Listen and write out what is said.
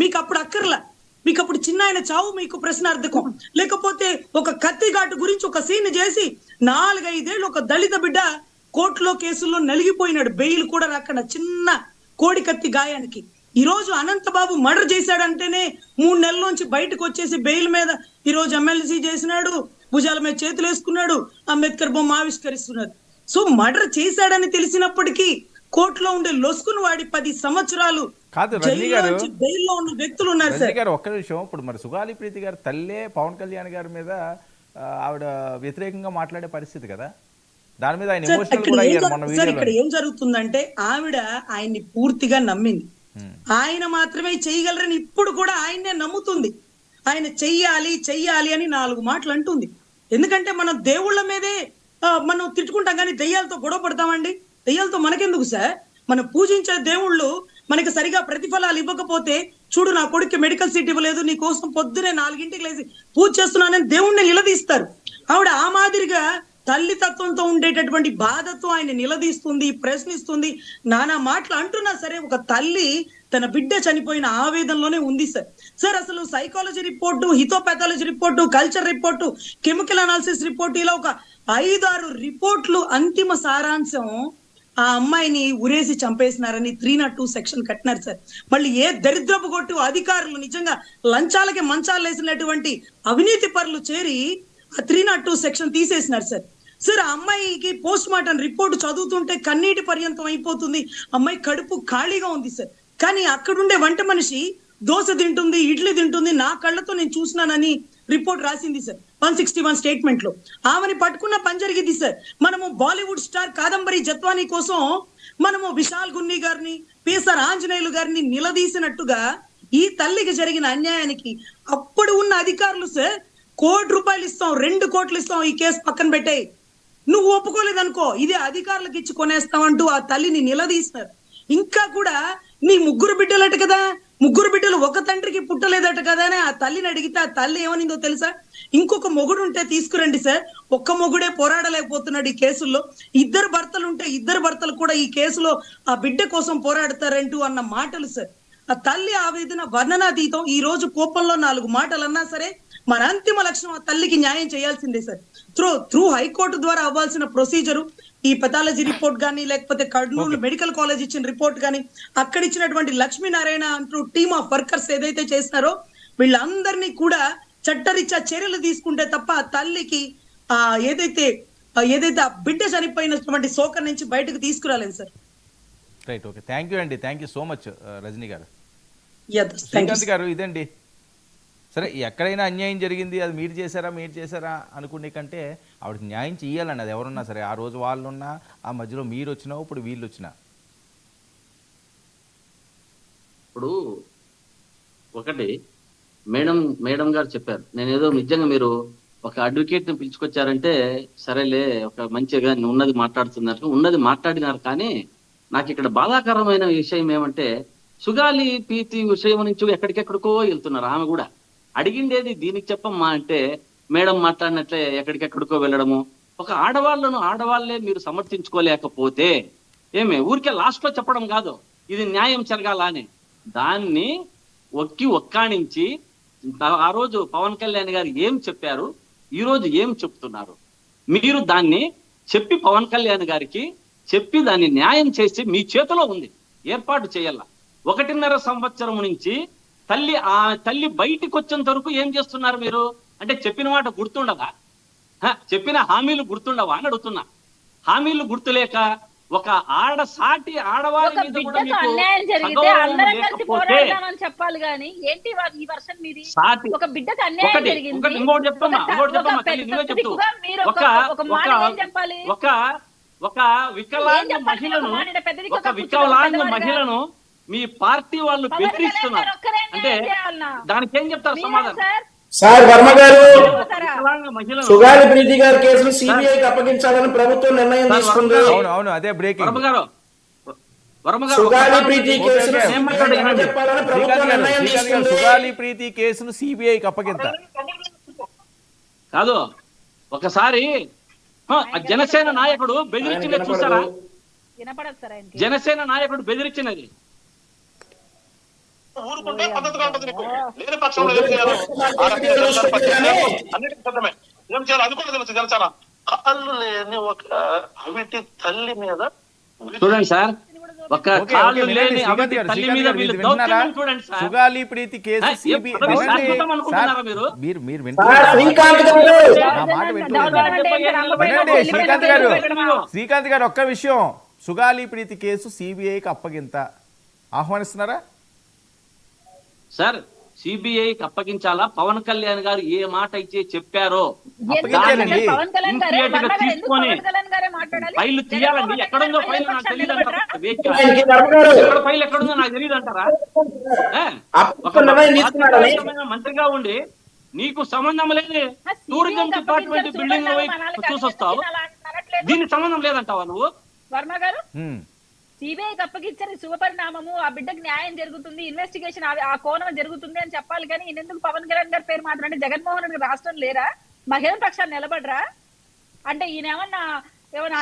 మీకు అప్పుడు అక్కర్లా. మీకు అప్పుడు చిన్న ఆయన చావు మీకు ప్రశ్నార్థకం. లేకపోతే ఒక కత్తి ఘాటు గురించి ఒక సీన్ చేసి నాలుగైదేళ్ళు ఒక దళిత బిడ్డ కోర్టులో కేసుల్లో నలిగిపోయినాడు. బెయిల్ కూడా రాకుండా చిన్న కోడి కత్తి గాయానికి. ఈ రోజు అనంతబాబు మర్డర్ చేశాడంటేనే మూడు నెలల్లోంచి బయటకు వచ్చేసి బెయిల్ మీద ఈ రోజు ఎమ్మెల్సీ చేసినాడు భుజాల మీద చేతులు వేసుకున్నాడు అంబేద్కర్ బొమ్మ ఆవిష్కరిస్తున్నాడు సో మర్డర్ చేశాడని తెలిసినప్పటికీ కోర్టులో ఉండే లొసుకును వాడి పది సంవత్సరాలు కాదు, రజనీ గారు- ఉన్న వ్యక్తులు ఉన్నారు సార్. గారు ఒక్క నిమిషం ఇప్పుడు మరి సుగాలి ప్రీతి గారు తల్లే పవన్ కళ్యాణ్ గారి మీద ఆవిడ వ్యతిరేకంగా మాట్లాడే పరిస్థితి కదా. దాని మీద ఆయన ఎమోషనల్ ఇక్కడ కూడా ఏం అయ్యారు జరు- మొన్న సార్ ఇక్కడ వీడియోలో ఏం జరుగుతుందంటే ఆవిడ ఆయన్ని పూర్తిగా నమ్మింది. ఆయన మాత్రమే చేయగలరని ఇప్పుడు కూడా ఆయన్నే నమ్ముతుంది. ఆయన చెయ్యాలి చెయ్యాలి అని నాలుగు మాటలు అంటుంది. ఎందుకంటే మనం దేవుళ్ళ మీదే మనం తిట్టుకుంటాం కానీ దెయ్యాలతో గొడవ పడతామండి. దెయ్యాలతో మనకెందుకు సార్? మనం పూజించే దేవుళ్ళు మనకి సరిగా ప్రతిఫలాలు ఇవ్వకపోతే చూడు నా కొడుకు మెడికల్ సీట్ ఇవ్వలేదు నీ కోసం పొద్దునే నాలుగింటికి లేచి పూజ చేస్తున్నానని దేవుణ్ణి నిలదీస్తారు. ఆవిడ ఆ మాదిరిగా తల్లి తత్వంతో ఉండేటటువంటి బాధతో ఆయన నిలదీస్తుంది ప్రశ్నిస్తుంది. నానా మాటలు అంటున్నా సరే ఒక తల్లి తన బిడ్డ చనిపోయిన ఆవేదనలోనే ఉంది సార్. సార్ అసలు psychology report histopathology report culture report chemical analysis report ఇలా ఒక ఐదారు రిపోర్ట్లు అంతిమ సారాంశం ఆ అమ్మాయిని ఉరేసి చంపేసినారని త్రీ నాట్ టూ సెక్షన్ కట్టినారు సార్. మళ్ళీ ఏ దరిద్రపు కొట్టు అధికారులు నిజంగా లంచాలకి మంచాలు వేసినటువంటి అవినీతి పరులు చేరి ఆ త్రీ నాట్ టూ సెక్షన్ తీసేసినారు సార్. సార్ ఆ అమ్మాయికి పోస్ట్ మార్టం రిపోర్ట్ చదువుతుంటే కన్నీటి పర్యంతం అయిపోతుంది. అమ్మాయి కడుపు ఖాళీగా ఉంది సార్. కానీ అక్కడుండే వంట మనిషి దోశ తింటుంది ఇడ్లీ తింటుంది నా కళ్ళతో నేను చూసినానని రిపోర్ట్ రాసింది సార్. వన్ సిక్స్టీ వన్ స్టేట్మెంట్లో ఆమెని పట్టుకున్న పని జరిగింది సార్. మనము బాలీవుడ్ స్టార్ కాదంబరి జత్వానీ కోసం మనము విశాల్ గున్ని గారిని పిఎస్ఆర్ ఆంజనేయులు గారిని నిలదీసినట్టుగా ఈ తల్లికి జరిగిన అన్యాయానికి అప్పుడు ఉన్న అధికారులు సార్ కోటి రూపాయలు ఇస్తాం రెండు కోట్లు ఇస్తాం ఈ కేసు పక్కన పెట్టాయి నువ్వు ఒప్పుకోలేదనుకో ఇదే అధికారులకు ఇచ్చి కొనేస్తామంటూ ఆ తల్లిని నిలదీసినారు. ఇంకా కూడా నీ ముగ్గురు బిడ్డలట కదా ముగ్గురు బిడ్డలు ఒక తండ్రికి పుట్టలేదట కదా అని ఆ తల్లిని అడిగితే ఆ తల్లి ఏమనిందో తెలుసా? ఇంకొక మొగుడు ఉంటే తీసుకురండి సార్. ఒక్క మొగుడే పోరాడలేకపోతున్నాడు ఈ కేసుల్లో. ఇద్దరు భర్తలు ఉంటే ఇద్దరు భర్తలు కూడా ఈ కేసులో ఆ బిడ్డ కోసం పోరాడతారంటూ అన్న మాటలు సార్. ఆ తల్లి ఆవేదన వర్ణనాతీతం ఈ రోజు కోపంలో నాలుగు మాటలు అన్నా సరే మన అంతిమ లక్ష్యం ఆ తల్లికి న్యాయం చేయాల్సిందే సార్. త్రూ త్రూ హైకోర్టు ద్వారా అవ్వాల్సిన ప్రొసీజరు ఈ పెథాలజీ రిపోర్ట్ కానీ లేకపోతే కర్నూలు మెడికల్ కాలేజ్ ఇచ్చిన రిపోర్ట్ కానీ అక్కడ ఇచ్చినటువంటి లక్ష్మీనారాయణ అంటూ టీమ్ ఆఫ్ వర్కర్స్ ఏదైతే చేసినారో వీళ్ళందరినీ కూడా చట్టరీత్యా చర్యలు తీసుకుంటే తప్ప తల్లికి ఆ ఏదైతే ఏదైతే ఆ బిడ్డ చనిపోయినటువంటి శోకం నుంచి బయటకు తీసుకురాలేదు sir. Right okay thank you అండి. Thank you so much Rajani garu. Srikanth garu ఇదండి. సరే ఎక్కడైనా అన్యాయం జరిగింది అది మీరు చేశారా మీరు చేశారా అనుకునే కంటే ఆవిడకి న్యాయం చేయాలండి అది ఎవరున్నా సరే. ఆ రోజు వాళ్ళు ఉన్నా ఆ మధ్యలో మీరు వచ్చినా ఇప్పుడు వీళ్ళు వచ్చినా. ఇప్పుడు ఒకటి మేడం మేడం గారు చెప్పారు. నేను ఏదో నిజంగా మీరు ఒక అడ్వకేట్ని పిలుచుకొచ్చారంటే సరేలే ఒక మంచిగా ఉన్నది మాట్లాడుతున్నారు ఉన్నది మాట్లాడినారు కానీ నాకు ఇక్కడ బాధాకరమైన విషయం ఏమంటే సుగాలి పీతి విషయం నుంచి ఎక్కడికెక్కడికో వెళ్తున్నారు ఆమె కూడా. అడిగిండేది దీనికి చెప్పమ్మా అంటే మేడం మాట్లాడినట్లే ఎక్కడికెక్కడికో వెళ్ళడము. ఒక ఆడవాళ్ళను ఆడవాళ్ళే మీరు సమర్థించుకోలేకపోతే ఏమే ఊరికే లాస్ట్లో చెప్పడం కాదు. ఇది న్యాయం జరగాల అని. దాన్ని ఒక్కి ఒక్కాణించి ఆ రోజు పవన్ కళ్యాణ్ గారు ఏం చెప్పారు ఈ రోజు ఏం చెప్తున్నారు? మీరు దాన్ని చెప్పి పవన్ కళ్యాణ్ గారికి చెప్పి దాన్ని న్యాయం చేసి మీ చేతిలో ఉంది. ఏర్పాటు చేయాల. ఒకటిన్నర సంవత్సరం నుంచి తల్లి ఆ తల్లి బయటికి వచ్చేంత వరకు ఏం చేస్తున్నారు మీరు? అంటే చెప్పిన మాట గుర్తుండదా? చెప్పిన హామీలు గుర్తుండవా? అని అడుగుతున్నా. హామీలు గుర్తులేక ఒక ఆడ సాటి ఆడవారి ఒక మీద కూడా బిడ్డకు మీకు అన్యాయం జరిగితే సగౌరవం అందరం కలిసి లేకపోతే పోరాడదామని చెప్పాలి గాని ఏంటి వా- ఈ వర్షం మీది? సాటి ఒక బిడ్డకు అన్యాయం ఒకటి జరిగింది. ఒకటి ఇంకోటి చెప్తున్నా ఒక- ఇంకోటి ఒక చెప్తున్నా తల్లి పెద్ద నువ్వే చెప్తూ. దిక్కుగా మీరు ఒక ఒక- ఒక మాట ఒక ఏం చెప్పాలి? ఒక ఒక వికలాంగ? మహిళను ఒక వికలాంగ. మహిళను మీ పార్టీ వాళ్ళు బెదిరిస్తున్నారు. అంటే? దానికి ఏం చెప్తారు సమాధానం? సార్ వర్మ గారు సుగాలి ప్రీతి గారి కేసును సిబిఐకి అప్పగించాలని ప్రభుత్వం నిర్ణయం తీసుకుంది. అవును అవును అదే బ్రేకింగ్ వర్మ గారు వర్మ గారు సుగాలి ప్రీతి కేసును సిబిఐకి అప్పగింత కాదు ఒకసారి జనసేన నాయకుడు బెదిరించినది చూసారా? జనసేన నాయకుడు బెదిరించినది. ఊరుకుంటే పద్ధతిగా ఉంటుంది నీకు. లేని పక్షంలో ఏం చేయాలి? అన్నిటికీ సిద్ధమే ఏం చేయాలి? అది కూడా తెలుసు జనసేన కాళ్ళు లేని ఒక అవిటి తల్లి మీద చూడండి సార్. ఒక కాళ్ళు లేని అవిటి తల్లి మీద వీళ్ళు చూడండి సుగాలి ప్రీతి కేసు సిబి మీరు? మీరు గారు! నా మాట వింటున్నారా? శ్రీకాంత్ గారు శ్రీకాంత్ గారు ఒక్క విషయం. సుగాలి ప్రీతి కేసు సిబిఐకి అప్పగింత. ఆహ్వానిస్తున్నారా? సార్ సిబిఐకి అప్పగించాలా? పవన్ కళ్యాణ్ గారు ఏ మాట అయితే చెప్పారో తీసుకొని ఫైల్ తీయాలండి. ఎక్కడుందో ఫైల్ నాకు తెలియదు అంటారా ఫైల్ ఎక్కడుందో నాకు తెలియదు అంటారా మంత్రిగా ఉండి నీకు సంబంధం లేదు? టూరిజం డిపార్ట్మెంట్ బిల్డింగ్ చూసి వస్తావు దీనికి సంబంధం లేదంటావా నువ్వు? వర్మ గారు? హ్మ్. సిబిఐకి అప్పగించని శుభపరిణామము. ఆ బిడ్డకి న్యాయం జరుగుతుంది ఇన్వెస్టిగేషన్ ఆ కోణం జరుగుతుంది అని చెప్పాలి కానీ ఎందుకు పవన్ కళ్యాణ్ గారి పేరు మాత్రం అంటే జగన్మోహన్ రెడ్డి రాష్ట్రం లేరా? మహిళల పక్షాన్ని నిలబడరా? అంటే ఈయన ఏమన్నా ఏమన్నా